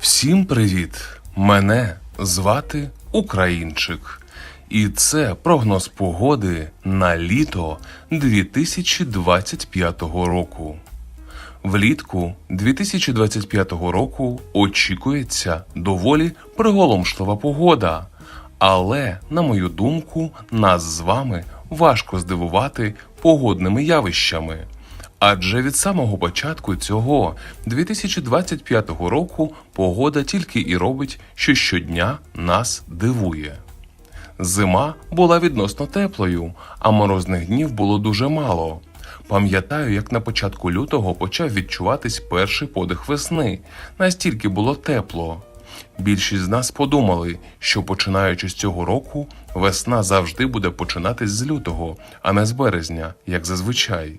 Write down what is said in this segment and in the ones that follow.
Всім привіт! Мене звати Українчик. І це прогноз погоди на літо 2025 року. Влітку 2025 року очікується доволі приголомшлива погода. Але, на мою думку, нас з вами важко здивувати погодними явищами. Адже від самого початку цього 2025 року погода тільки і робить, що щодня нас дивує. Зима була відносно теплою, а морозних днів було дуже мало. Пам'ятаю, як на початку лютого почав відчуватись перший подих весни, настільки було тепло. Більшість з нас подумали, що починаючи з цього року, весна завжди буде починатись з лютого, а не з березня, як зазвичай.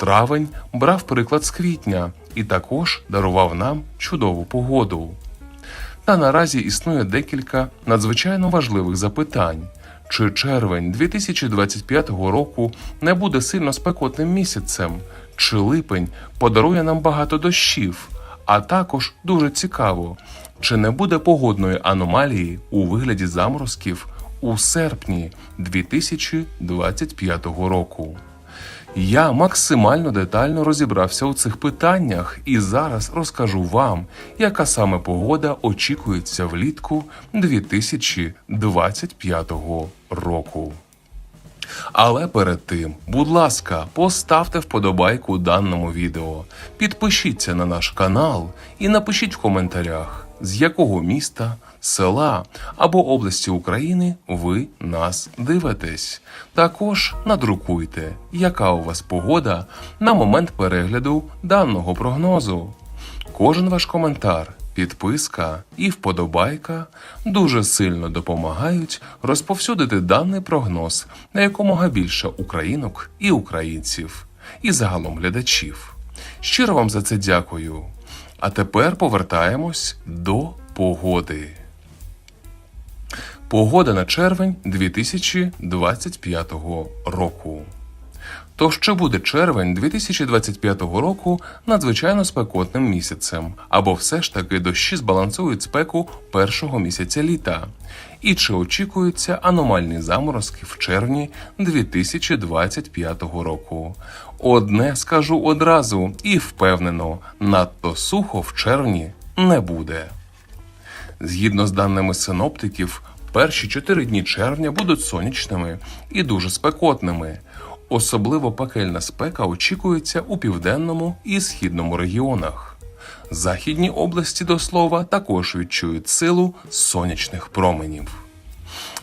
Травень брав приклад з квітня і також дарував нам чудову погоду. Та наразі існує декілька надзвичайно важливих запитань. Чи червень 2025 року не буде сильно спекотним місяцем? Чи липень подарує нам багато дощів? А також дуже цікаво, чи не буде погодної аномалії у вигляді заморозків у серпні 2025 року? Я максимально детально розібрався у цих питаннях і зараз розкажу вам, яка саме погода очікується влітку 2025 року. Але перед тим, будь ласка, поставте вподобайку даному відео, підпишіться на наш канал і напишіть в коментарях, з якого міста, села або області України ви нас дивитесь. Також надрукуйте, яка у вас погода на момент перегляду даного прогнозу. Кожен ваш коментар, підписка і вподобайка дуже сильно допомагають розповсюдити даний прогноз на якомога більше українок і українців, і загалом глядачів. Щиро вам за це дякую. А тепер повертаємось до погоди. Погода на червень 2025 року. Тож чи буде червень 2025 року надзвичайно спекотним місяцем, або все ж таки дощі збалансують спеку першого місяця літа? І чи очікуються аномальні заморозки в червні 2025 року? Одне скажу одразу і впевнено, надто сухо в червні не буде. Згідно з даними синоптиків, перші чотири дні червня будуть сонячними і дуже спекотними. Особливо пекельна спека очікується у південному і східному регіонах. Західні області до слова також відчують силу сонячних променів.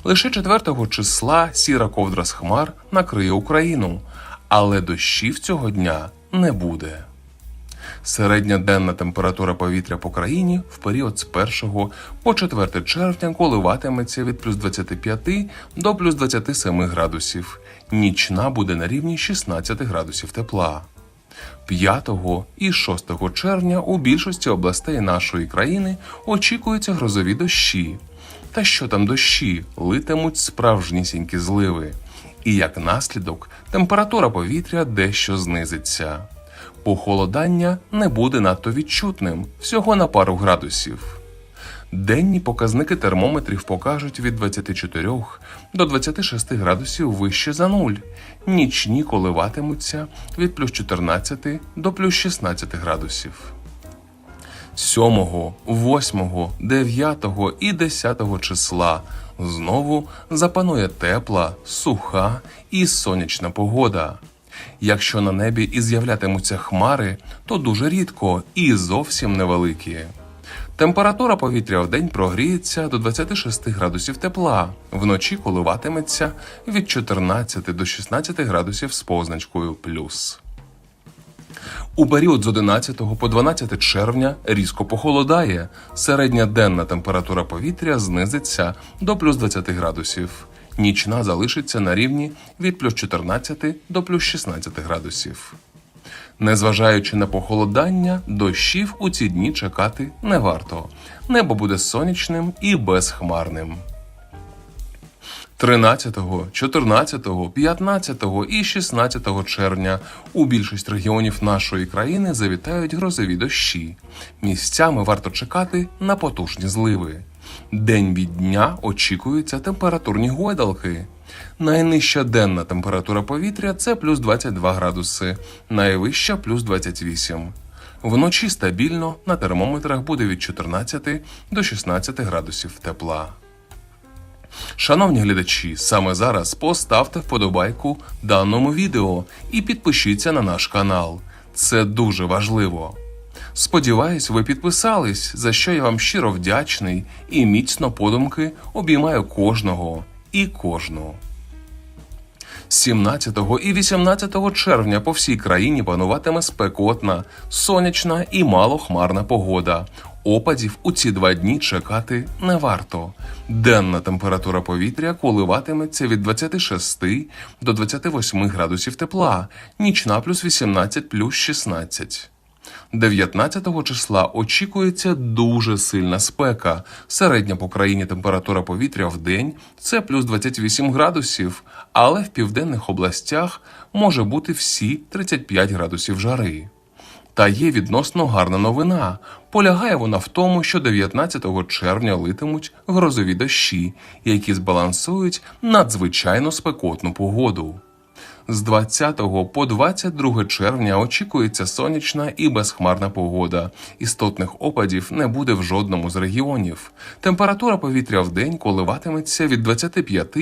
Лише 4 числа сіра ковдра з хмар накриє Україну, але дощів цього дня не буде. Середня денна температура повітря по країні в період з 1 по 4 червня коливатиметься від плюс 25 до плюс 27 градусів. Нічна буде на рівні 16 градусів тепла. 5 і 6 червня у більшості областей нашої країни очікуються грозові дощі. Та що там дощі литимуть справжнісінькі зливи. І як наслідок температура повітря дещо знизиться. Похолодання не буде надто відчутним всього на пару градусів. Денні показники термометрів покажуть від 24 до 26 градусів вище за нуль. Нічні коливатимуться від плюс 14 до плюс 16 градусів. 7, 8, 9 і 10 числа знову запанує тепла, суха і сонячна погода. Якщо на небі і з'являтимуться хмари, то дуже рідко і зовсім невеликі. Температура повітря в день прогріється до 26 градусів тепла, вночі коливатиметься від 14 до 16 градусів з позначкою плюс. У період з 11 по 12 червня різко похолодає. Середня денна температура повітря знизиться до плюс 20 градусів. Нічна залишиться на рівні від плюс 14 до плюс 16 градусів. Незважаючи на похолодання, дощів у ці дні чекати не варто. Небо буде сонячним і безхмарним. 13, 14, 15 і 16 червня у більшість регіонів нашої країни завітають грозові дощі. Місцями варто чекати на потужні зливи. День від дня очікуються температурні гойдалки. Найнижча денна температура повітря це плюс 22 градуси, найвища плюс 28. Вночі стабільно на термометрах буде від 14 до 16 градусів тепла. Шановні глядачі, саме зараз поставте вподобайку даному відео і підпишіться на наш канал. Це дуже важливо. Сподіваюсь, ви підписались, за що я вам щиро вдячний і міцно подумки обіймаю кожного і кожну. 17 і 18 червня по всій країні пануватиме спекотна, сонячна і малохмарна погода. Опадів у ці два дні чекати не варто. Денна температура повітря коливатиметься від 26 до 28 градусів тепла, нічна плюс 18 плюс 16. 19 числа очікується дуже сильна спека. Середня по країні температура повітря в день це плюс 28 градусів, але в південних областях може бути всі 35 градусів жари. Та є відносно гарна новина. Полягає вона в тому, що 19 червня литимуть грозові дощі, які збалансують надзвичайно спекотну погоду. З 20 по 22 червня очікується сонячна і безхмарна погода. Істотних опадів не буде в жодному з регіонів. Температура повітря в день коливатиметься від 25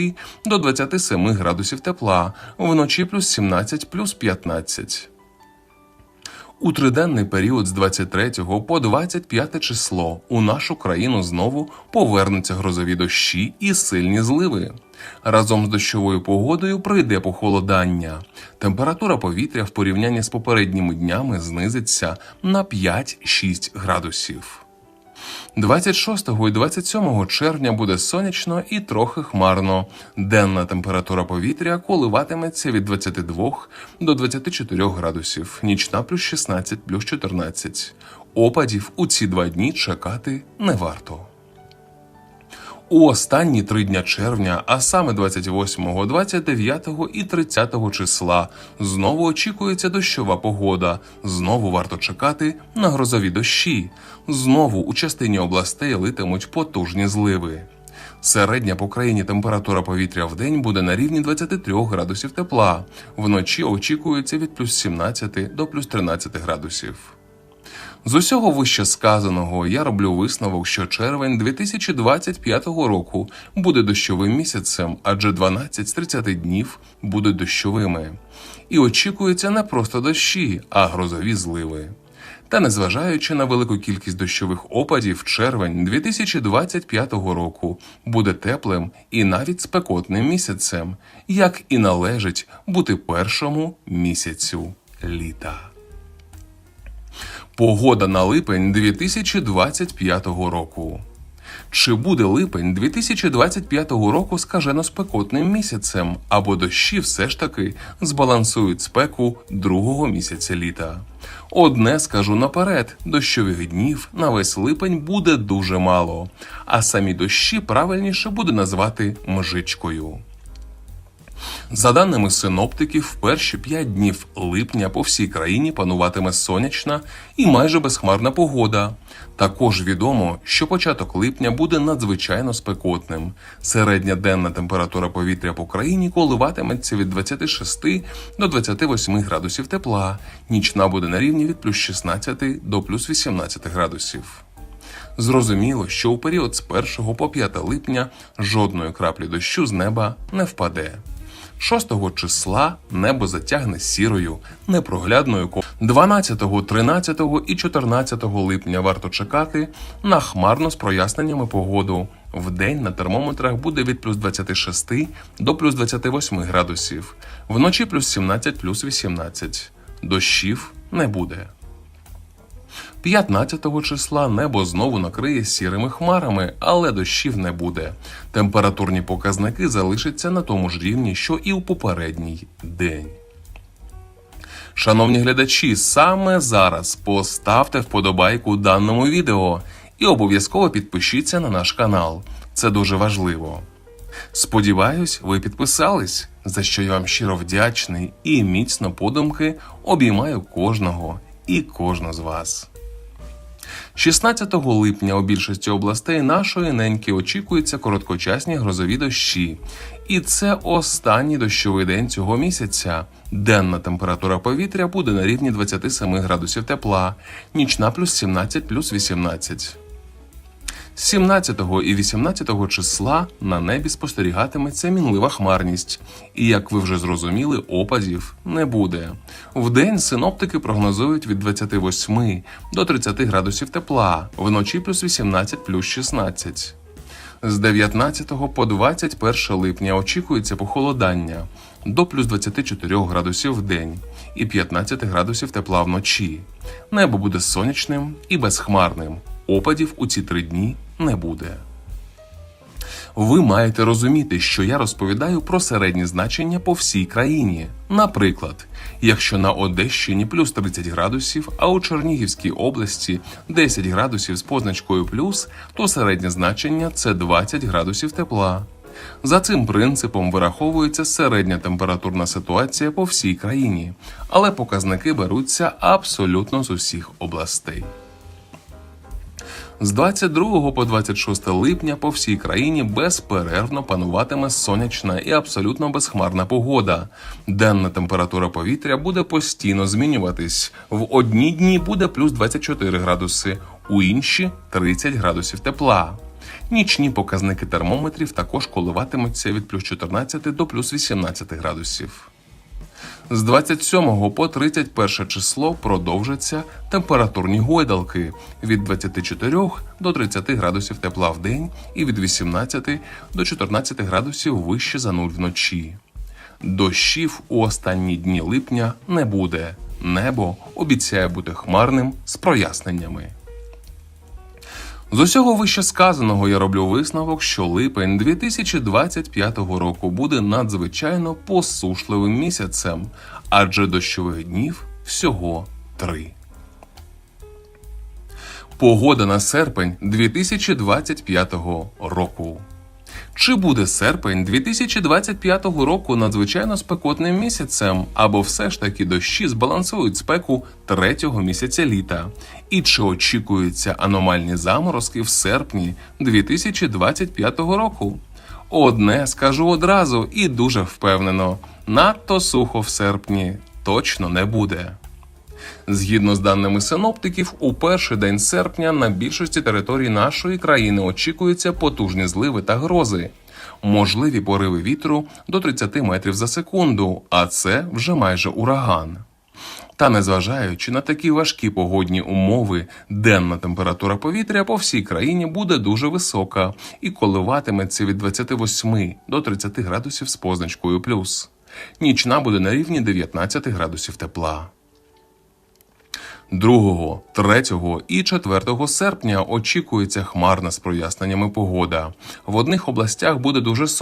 до 27 градусів тепла, вночі плюс 17 плюс 15. У триденний період з 23 по 25 число у нашу країну знову повернуться грозові дощі і сильні зливи. Разом з дощовою погодою прийде похолодання. Температура повітря в порівнянні з попередніми днями знизиться на 5-6 градусів. 26 і 27 червня буде сонячно і трохи хмарно. Денна температура повітря коливатиметься від 22 до 24 градусів, нічна плюс 16 плюс 14. Опадів у ці два дні чекати не варто. У останні три дня червня, а саме 28, 29 і 30 числа, знову очікується дощова погода. Знову варто чекати на грозові дощі. Знову у частині областей литимуть потужні зливи. Середня по країні температура повітря в день буде на рівні 23 градусів тепла. Вночі очікується від плюс 17 до плюс 13 градусів. З усього вище сказаного я роблю висновок, що червень 2025 року буде дощовим місяцем, адже 12 з 30 днів будуть дощовими. І очікується не просто дощі, а грозові зливи. Та незважаючи на велику кількість дощових опадів, червень 2025 року буде теплим і навіть спекотним місяцем, як і належить бути першому місяцю літа. Погода на липень 2025 року. Чи буде липень 2025 року скажено спекотним місяцем, або дощі все ж таки збалансують спеку другого місяця літа? Одне скажу наперед: дощових днів на весь липень буде дуже мало, а самі дощі правильніше буде назвати мжичкою. За даними синоптиків, в перші 5 днів липня по всій країні пануватиме сонячна і майже безхмарна погода. Також відомо, що початок липня буде надзвичайно спекотним. Середня денна температура повітря по країні коливатиметься від 26 до 28 градусів тепла. Нічна буде на рівні від плюс 16 до плюс 18 градусів. Зрозуміло, що у період з 1 по 5 липня жодної краплі дощу з неба не впаде. 6 числа небо затягне сірою, непроглядною ко 12, 13 і 14 липня варто чекати на хмарно з проясненнями погоду. Вдень на термометрах буде від плюс 26 до плюс 28 градусів, вночі плюс 17 плюс 18. Дощів не буде. 15 числа небо знову накриє сірими хмарами, але дощів не буде. Температурні показники залишаться на тому ж рівні, що і у попередній день. Шановні глядачі, саме зараз поставте вподобайку даному відео і обов'язково підпишіться на наш канал. Це дуже важливо. Сподіваюсь, ви підписались, за що я вам щиро вдячний і міцно подумки обіймаю кожного і кожна з вас. 16 липня у більшості областей нашої неньки очікуються короткочасні грозові дощі. І це останній дощовий день цього місяця. Денна температура повітря буде на рівні 27 градусів тепла, нічна плюс 17 плюс 18. 17 і 18 числа на небі спостерігатиметься мінлива хмарність, і як ви вже зрозуміли, опадів не буде. Вдень синоптики прогнозують від 28 до 30 градусів тепла, вночі плюс 18 плюс 16. З 19 по 21 липня очікується похолодання до плюс 24 градусів в день і 15 градусів тепла вночі. Небо буде сонячним і безхмарним. Опадів у ці три дні не буде. Ви маєте розуміти, що я розповідаю про середні значення по всій країні. Наприклад, якщо на Одещині плюс 30 градусів, а у Чернігівській області 10 градусів з позначкою плюс, то середнє значення це 20 градусів тепла. За цим принципом вираховується середня температурна ситуація по всій країні, але показники беруться абсолютно з усіх областей. З 22 по 26 липня по всій країні безперервно пануватиме сонячна і абсолютно безхмарна погода. Денна температура повітря буде постійно змінюватись. В одні дні буде плюс 24 градуси, у інші 30 градусів тепла. Нічні показники термометрів також коливатимуться від плюс 14 до плюс 18 градусів. З 27 по 31 число продовжаться температурні гойдалки від 24 до 30 градусів тепла в день і від 18 до 14 градусів вище за нуль вночі. Дощів у останні дні липня не буде. Небо обіцяє бути хмарним з проясненнями. З усього вище сказаного я роблю висновок, що липень 2025 року буде надзвичайно посушливим місяцем, адже дощових днів всього три. Погода на серпень 2025 року. Чи буде серпень 2025 року надзвичайно спекотним місяцем, або все ж таки дощі збалансують спеку третього місяця літа? І чи очікуються аномальні заморозки в серпні 2025 року? Одне скажу одразу і дуже впевнено: надто сухо в серпні точно не буде. Згідно з даними синоптиків, у перший день серпня на більшості територій нашої країни очікуються потужні зливи та грози, можливі пориви вітру до 30 метрів за секунду, а це вже майже ураган. Та незважаючи на такі важкі погодні умови, денна температура повітря по всій країні буде дуже висока і коливатиметься від 28 до 30 градусів з позначкою плюс. Нічна буде на рівні 19 градусів тепла. 2, 3 і 4 серпня очікується хмарна з проясненнями погода. В одних областях буде дуже сонячно.